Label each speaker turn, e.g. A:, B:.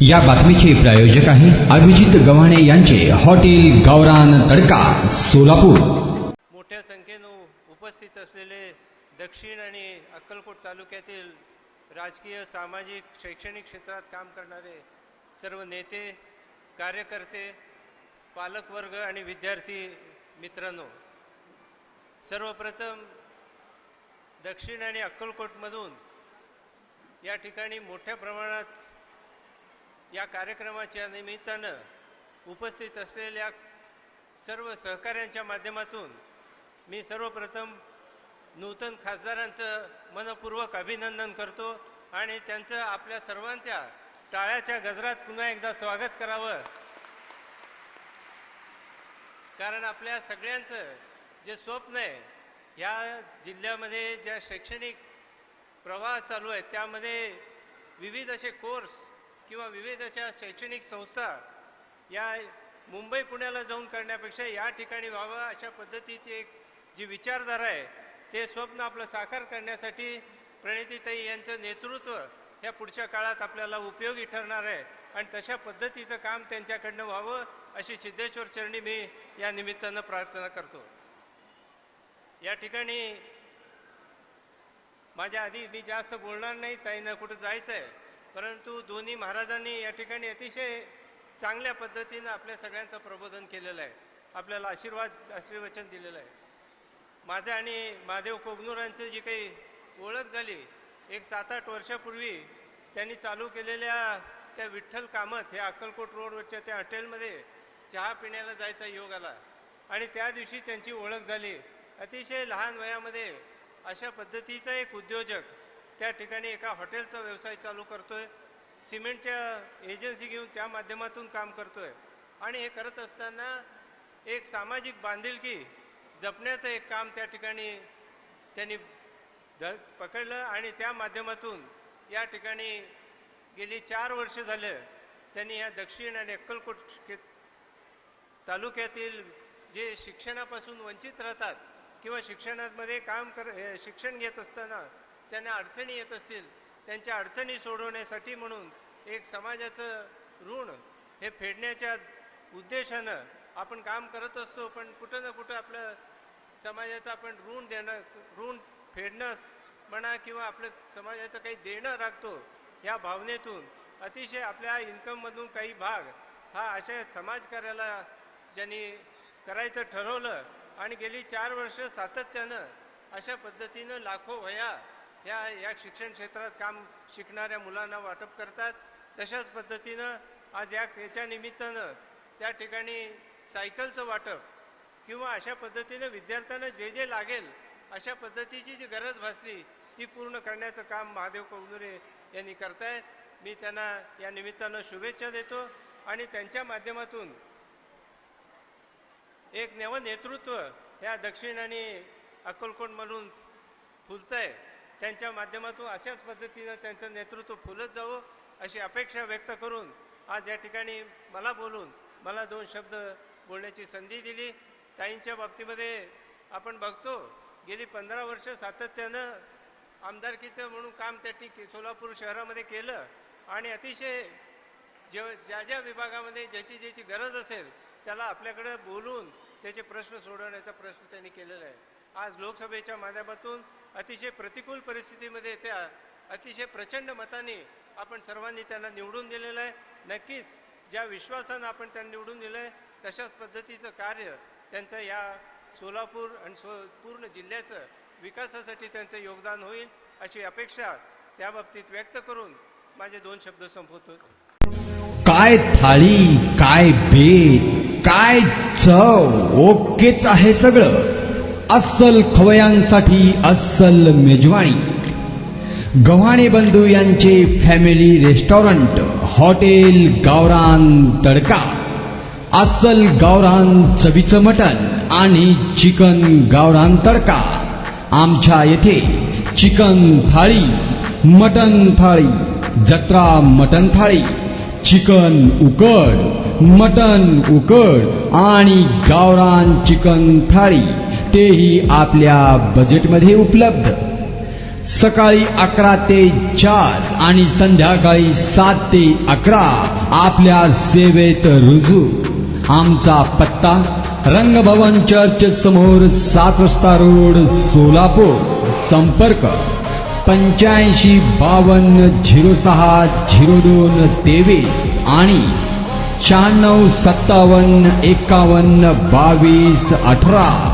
A: या बातमीचे प्रायोजक आहे अभिजित गव्हाणे यांचे. हॉटेल गावरान तडका सोलापूर.
B: मोठ्या संख्येनं उपस्थित असलेले दक्षिण आणि अक्कलकोट तालुक्यातील राजकीय सामाजिक शैक्षणिक क्षेत्रात काम करणारे सर्व नेते कार्यकर्ते पालकवर्ग आणि विद्यार्थी मित्रांनो सर्वप्रथम दक्षिण आणि अक्कलकोटमधून या ठिकाणी मोठ्या प्रमाणात या कार्यक्रमाच्या निमित्तानं उपस्थित असलेल्या सर्व सहकाऱ्यांच्या माध्यमातून मी सर्वप्रथम नूतन खासदारांचं मनपूर्वक अभिनंदन करतो आणि त्यांचं आपल्या सर्वांच्या टाळ्याच्या गजरात पुन्हा एकदा स्वागत करावं. कारण आपल्या सगळ्यांचं जे स्वप्न आहे ह्या जिल्ह्यामध्ये ज्या शैक्षणिक प्रवाह चालू आहे त्यामध्ये विविध असे कोर्स किंवा विविध अशा शैक्षणिक संस्था या मुंबई पुण्याला जाऊन करण्यापेक्षा या ठिकाणी व्हावं अशा पद्धतीची एक जी विचारधारा आहे ते स्वप्न आपलं साकार करण्यासाठी प्रणितीताई यांचं नेतृत्व ह्या पुढच्या काळात आपल्याला उपयोगी ठरणार आहे आणि तशा पद्धतीचं काम त्यांच्याकडनं व्हावं अशी सिद्धेश्वर चरणी मी या निमित्तानं प्रार्थना करतो. या ठिकाणी माझ्या आधी मी जास्त बोलणार नाही ताईनं कुठं जायचं आहे परंतु दोन्ही महाराजांनी या ठिकाणी अतिशय चांगल्या पद्धतीनं आपल्या सगळ्यांचं प्रबोधन केलेलं आहे. आपल्याला आशीर्वाद आशीर्वचन दिलेलं आहे. माझं आणि महादेव कोगनूरांचं जी काही ओळख झाली एक सात आठ वर्षापूर्वी त्यांनी चालू केलेल्या त्या विठ्ठल कामत हे अक्कलकोट रोडवरच्या त्या हॉटेलमध्ये चहा पिण्याला जायचा योग आला. आणि त्या दिवशी त्यांची ओळख झाली. अतिशय लहान वयामध्ये अशा पद्धतीचा एक उद्योजक त्या ठिकाणी एका हॉटेलचा व्यवसाय चालू करतोय. सिमेंटच्या एजन्सी घेऊन त्या माध्यमातून काम करतोय. आणि हे करत असताना एक सामाजिक बांधिलकी जपण्याचं एक काम त्या ठिकाणी त्यांनी ध पकडलं आणि त्या माध्यमातून या ठिकाणी गेली चार वर्ष झालं त्यांनी या दक्षिण आणि अक्कलकोट तालुक्यातील जे शिक्षणापासून वंचित राहतात किंवा शिक्षणामध्ये काम कर शिक्षण घेत असताना त्यांना अडचणी येत असतील त्यांच्या अडचणी सोडवण्यासाठी म्हणून एक समाजाचं ऋण हे फेडण्याच्या उद्देशानं आपण काम करत असतो पण कुठं ना कुठं आपलं समाजाचं आपण ऋण देणं ऋण फेडणं म्हणा किंवा आपलं समाजाचं काही देणं राखतो या भावनेतून अतिशय आपल्या इन्कममधून काही भाग हा अशा समाजकार्याला ज्यांनी करायचं ठरवलं आणि गेली चार वर्ष सातत्यानं अशा पद्धतीनं लाखो वया ह्या या शिक्षण क्षेत्रात काम शिकणाऱ्या मुलांना वाटप करतात. तशाच पद्धतीनं आज या याच्या निमित्तानं त्या ठिकाणी सायकलचं वाटप किंवा अशा पद्धतीनं विद्यार्थ्यांना जे जे लागेल अशा पद्धतीची जी गरज भासली ती पूर्ण करण्याचं काम महादेव कवनुरे यांनी करतायत. मी त्यांना या निमित्तानं शुभेच्छा देतो आणि त्यांच्या माध्यमातून एक नवं नेतृत्व ह्या दक्षिण आणि अक्कलकोटमधून फुलतं आहे त्यांच्या माध्यमातून अशाच पद्धतीनं त्यांचं नेतृत्व फुलत जावं अशी अपेक्षा व्यक्त करून आज या ठिकाणी मला बोलून मला दोन शब्द बोलण्याची संधी दिली. ताईंच्या बाबतीमध्ये आपण बघतो गेली पंधरा वर्ष सातत्यानं आमदारकीचं म्हणून काम त्या ठिक सोलापूर शहरामध्ये केलं आणि अतिशय जे ज्या ज्या विभागामध्ये ज्याची ज्याची गरज असेल त्याला आपल्याकडे बोलून त्याचे प्रश्न सोडवण्याचा प्रश्न त्यांनी केलेला आहे. आज लोकसभेच्या माध्यमातून अतिशय प्रतिकूल परिस्थितीमध्ये त्या अतिशय प्रचंड मताने आपण सर्वांनी त्यांना निवडून दिलेलं आहे. नक्कीच ज्या विश्वासानं आपण त्यांना निवडून दिलं आहे तशाच पद्धतीचं कार्य त्यांचं या सोलापूर आणि सो पूर्ण जिल्ह्याचं विकासासाठी त्यांचं योगदान होईल अशी अपेक्षा त्या बाबतीत व्यक्त करून माझे दोन शब्द संपवतो.
A: काय थाळी काय बेत काय चव ओकेच आहे सगळं. अस्सल खवयांसाठी अस्सल मेजवानी. गव्हाणे बंधू यांचे फॅमिली रेस्टॉरंट हॉटेल गावरान तडका अस्सल गावरान चवीचं मटण आणि चिकन गावरान तडका. आमच्या येथे चिकन थाळी मटन थाळी जत्रा मटन थाळी चिकन उकड मटन उकड आणि गावरान चिकन थाळी. तेही आपल्या बजेटमध्ये उपलब्ध. सकाळी अकरा ते चार आणि संध्याकाळी सात ते अकरा आपल्या सेवेत रुजू. आमचा पत्ता रंगभवन चर्च समोर सात रस्ता रोड सोलापूर. संपर्क पंच्याऐंशी बावन्न झिरो सहा झिरो दोन तेवीस आणि शहाण्णव सत्तावन्न एकावन्न बावीस अठरा.